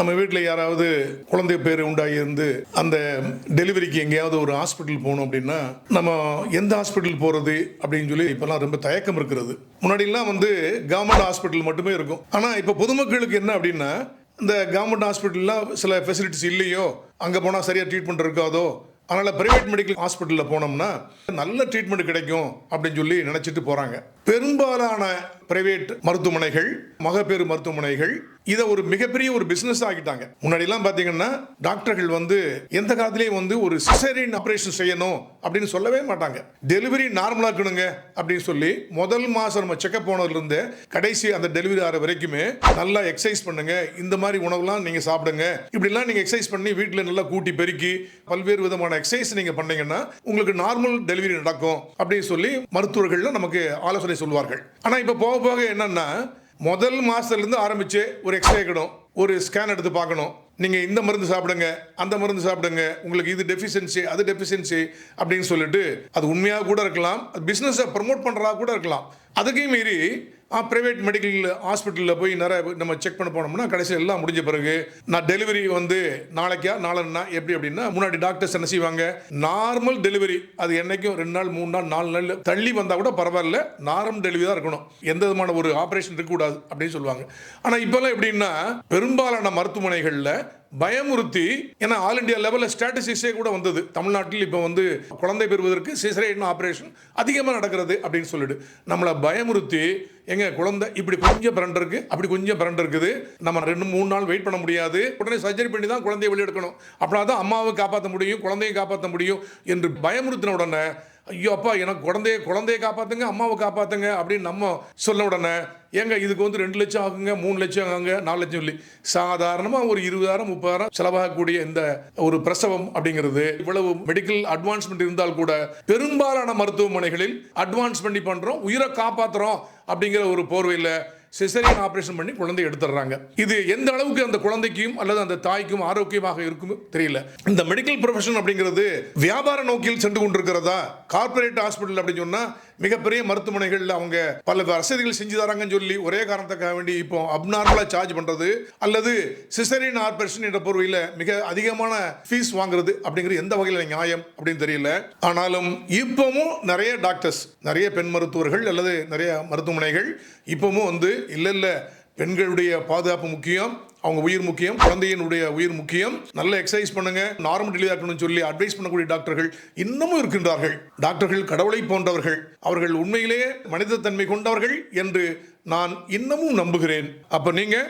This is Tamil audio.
நம்ம வீட்டில் யாராவது குழந்தை பேர் உண்டாகி இருந்து அந்த டெலிவரிக்கு எங்கேயாவது ஒரு ஹாஸ்பிட்டல் போகணும் அப்படின்னா நம்ம எந்த ஹாஸ்பிட்டல் போகிறது அப்படின்னு சொல்லி இப்போல்லாம் ரொம்ப தயக்கம் இருக்கிறது. முன்னாடிலாம் வந்து கவர்மெண்ட் ஹாஸ்பிட்டல் மட்டுமே இருக்கும். ஆனால் இப்போ பொதுமக்களுக்கு என்ன அப்படின்னா இந்த கவர்மெண்ட் ஹாஸ்பிட்டல்லாம் சில ஃபெசிலிட்டிஸ் இல்லையோ அங்கே போனால் சரியாக ட்ரீட்மெண்ட் இருக்காதோ அதனால் ப்ரைவேட் மெடிக்கல் ஹாஸ்பிட்டலில் போனோம்னா நல்ல ட்ரீட்மெண்ட் கிடைக்கும் அப்படின்னு சொல்லி நினச்சிட்டு போகிறாங்க பெரும்பாலான பிரைவேட் மருத்துவமனைகள் மகப்பேறு மருத்துவமனைகள் இதை ஒரு மிகப்பெரிய ஒரு பிஸ்னஸ் ஆகிட்டாங்க முன்னாடிலாம் பார்த்தீங்கன்னா டாக்டர்கள் வந்து எந்த காலத்திலையும் வந்து ஒரு சிசரின் ஆப்ரேஷன் செய்யணும் அப்படின்னு சொல்லவே மாட்டாங்க. டெலிவரி நார்மலாக இருக்கணுங்க அப்படின்னு சொல்லி முதல் மாதம் நம்ம செக்கப் போனதுலேருந்து கடைசி அந்த டெலிவரி ஆகிற வரைக்குமே நல்லா எக்ஸசைஸ் பண்ணுங்க. இந்த மாதிரி உணவுலாம் நீங்கள் சாப்பிடுங்க. இப்படிலாம் நீங்கள் எக்ஸசைஸ் பண்ணி வீட்டில் நல்லா கூட்டி பெருக்கி பல்வேறு விதமான எக்ஸசைஸ் நீங்கள் பண்ணீங்கன்னா உங்களுக்கு நார்மல் டெலிவரி நடக்கும் அப்படின்னு சொல்லி மருத்துவர்கள்லாம் நமக்கு ஆலோசனை சொல்லுவார்கள். ஆனால் இப்போ போக போக என்னன்னா முதல் மாதத்துலேருந்து ஆரம்பித்து ஒரு எக்ஸ்ரே எடுக்கணும் ஒரு ஸ்கேன் எடுத்து பார்க்கணும். நீங்கள் இந்த மருந்து சாப்பிடுங்க அந்த மருந்து சாப்பிடுங்க உங்களுக்கு இது டெஃபிஷியன்சி அது டெஃபிஷியன்சி அப்படின்னு சொல்லிட்டு அது உண்மையாக கூட இருக்கலாம் பிஸ்னஸை ப்ரமோட் பண்ணுறதா கூட இருக்கலாம். அதுக்கையும் மீறி ப்ரைவேட் மெடிக்கல் ஹாஸ்பிட்டலில் போய் நிறைய நம்ம செக் பண்ண போனோம்னா கடைசியில் எல்லாம் முடிஞ்ச பிறகு நான் டெலிவரி வந்து நாளைக்கா நாளன்னா எப்படி அப்படின்னா முன்னாடி டாக்டர்ஸ் என்ன செய்வாங்க? நார்மல் டெலிவரி அது என்றைக்கும் ரெண்டு நாள் மூணு நாள் நாலு நாள் தள்ளி வந்தால் கூட பரவாயில்ல நார்மல் டெலிவரி தான் இருக்கணும். எந்த விதமான ஒரு ஆப்ரேஷன் இருக்கக்கூடாது அப்படின்னு சொல்லுவாங்க. ஆனால் இப்போல்லாம் எப்படின்னா பெரும்பாலான மருத்துவமனைகளில் பயமுறுத்தி ஏன்னா ஆல் இந்தியா லெவலில் ஸ்டாட்டிஸ்டிக்ஸே கூட வந்தது. தமிழ்நாட்டில் இப்போ வந்து குழந்தை பெறுவதற்கு சிசரேன் ஆப்ரேஷன் அதிகமாக நடக்கிறது அப்படின்னு சொல்லிட்டு. நம்மளை பயமுறுத்தி எங்க குழந்தை இப்படி கொஞ்சம் பிரண்ட் இருக்கு அப்படி கொஞ்சம் பிரண்ட் இருக்குது. நம்ம ரெண்டு மூணு நாள் வெயிட் பண்ண முடியாது. உடனே சர்ஜரி பண்ணி தான் குழந்தையை வெளியெடுக்கணும். அப்படின்னா தான் அம்மாவை காப்பாற்ற முடியும் குழந்தையை காப்பாற்ற முடியும் என்று பயமுறுத்தின உடனே ஐயோ அப்பா எனக்கு குழந்தைய குழந்தைய காப்பாத்துங்க அம்மாவை காப்பாத்துங்க அப்படின்னு நம்ம சொன்ன உடனே ஏங்க இதுக்கு வந்து ரெண்டு லட்சம் ஆகுங்க மூணு லட்சம் ஆகுங்க நாலு லட்சம் சொல்லி சாதாரணமாக ஒரு இருபதாயிரம் முப்பதாயிரம் செலவாகக்கூடிய இந்த ஒரு பிரசவம் அப்படிங்கிறது இவ்வளவு மெடிக்கல் அட்வான்ஸ்மெண்ட் இருந்தால் கூட பெரும்பாலான மருத்துவமனைகளில் அட்வான்ஸ் பண்ணி பண்றோம் உயிரை காப்பாத்துறோம் அப்படிங்கிற ஒரு போர்வையில் சிசரியன் ஆப்ரேஷன் பண்ணி குழந்தை எடுத்துடுறாங்க. இது எந்த அளவுக்கு அந்த குழந்தைக்கும் அல்லது அந்த தாய்க்கும் ஆரோக்கியமாக இருக்கும் தெரியல. இந்த மெடிக்கல் ப்ரொஃபஷன் அப்படிங்கிறது வியாபார நோக்கில் சென்று கொண்டிருக்கிறதா? கார்ப்பரேட் ஹாஸ்பிட்டல் அப்படின்னு சொன்னா மிகப்பெரிய மருத்துவமனைகளில் அவங்க பல வசதிகள் செஞ்சு தராங்கன்னு சொல்லி ஒரே காரணத்துக்காக வேண்டி இப்போ அப்நார்மலா சார்ஜ் பண்றது அல்லது சிசரின் ஆர்பரேஷன் என்ற பொருளில் மிக அதிகமான ஃபீஸ் வாங்குறது அப்படிங்கிறது எந்த வகையில் நியாயம் அப்படின்னு தெரியல. ஆனாலும் இப்பவும் நிறைய டாக்டர்ஸ் நிறைய பெண் மருத்துவர்கள் அல்லது நிறைய மருத்துவமனைகள் இப்பவும் வந்து இல்லை இல்லை பெண்களுடைய பாதுகாப்பு முக்கியம். அவங்க உயிர் முக்கியம் குழந்தையினுடைய உயிர் முக்கியம். நல்ல எக்ஸசைஸ் பண்ணுங்க. நார்மல் டெலிவரி ஆக்கணும்னு சொல்லி அட்வைஸ் பண்ணக்கூடிய டாக்டர்கள் இன்னமும் இருக்கின்றார்கள். டாக்டர்கள் கடவுளை போன்றவர்கள். அவர்கள் உண்மையிலேயே மனிதத்தன்மை கொண்டவர்கள் என்று நான் இன்னமும் நம்புகிறேன். அப்போ நீங்கள்